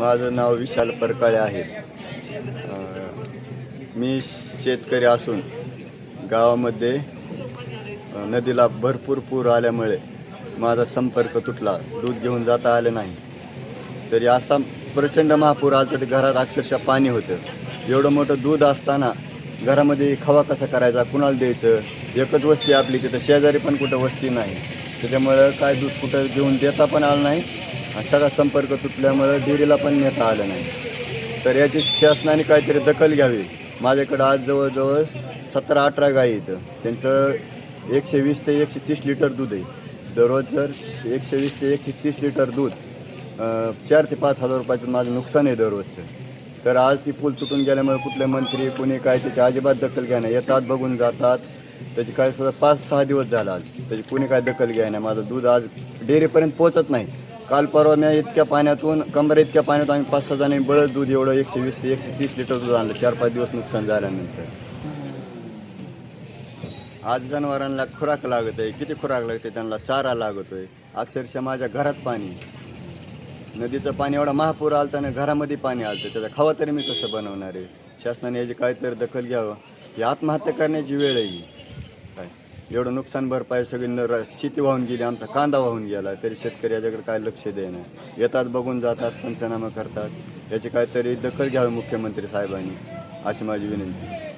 माझं नाव विशाल परकाळे आहे. मी शेतकरी असून गावामध्ये नदीला भरपूर पूर आल्यामुळे माझा संपर्क तुटला. दूध घेऊन जाता आलं नाही. तरी असा प्रचंड महापूर आला तरी घरात अक्षरशः पाणी होतं. एवढं मोठं दूध असताना घरामध्ये खवा कसा करायचा कुणाला द्यायचं? एकच वस्ती आपली तिथं शेजारी पण कुठं वस्ती नाही. त्याच्यामुळं काय दूध कुठं घेऊन देता पण आलं नाही. हा सगळा संपर्क तुटल्यामुळं डेअरीला पण नेता आलं नाही. तर याची शासनाने काहीतरी दखल घ्यावी. माझ्याकडं आज जवळजवळ सतरा अठरा गायी इथं त्यांचं एकशे वीस ते एकशे तीस लिटर दूध आहे. दररोज जर एकशे वीस ते एकशे तीस लिटर दूध चार ते पाच हजार रुपयाचं माझं नुकसान आहे दररोजचं. तर आज ती पूल तुटून गेल्यामुळे कुठले मंत्री कोणी काय त्याची अजिबात दखल घ्या नाही. येतात बघून जातात. त्याची काय सुद्धा पाच सहा दिवस झाला आज. त्याची कोणी काय दखल घ्या नाही. माझं दूध आज डेअरीपर्यंत पोहोचत नाही. काल परवा मी इतक्या पाण्यातून कंबर इतक्या पाण्यातून आम्ही पाच सहा जणांनी बळद दूध एवढं एकशे वीस ते एकशे तीस लिटर दूध आणलं. चार पाच दिवस नुकसान झाल्यानंतर. आज जनावरांना खुराक लागत आहे किती खुराक लागते त्यांना चारा लागतोय. अक्षरशः माझ्या घरात पाणी. नदीचं पाणी एवढा महापूर आलता ना घरामध्ये पाणी आलतं. त्याचा खावा तरी मी कसं बनवणार आहे? शासनाने याची काहीतरी दखल घ्यावं. ही आत्महत्या करण्याची वेळ आहे ही. एवढं नुकसान भरपाई सगळी न र- शेती वाहून गेली आमचा कांदा वाहून गेला. तरी शेतकरी याच्याकडे काय लक्ष देणं येतात बघून जातात पंचनामा करतात. याची काहीतरी दखल घ्यावी मुख्यमंत्री साहेबांनी अशी माझी विनंती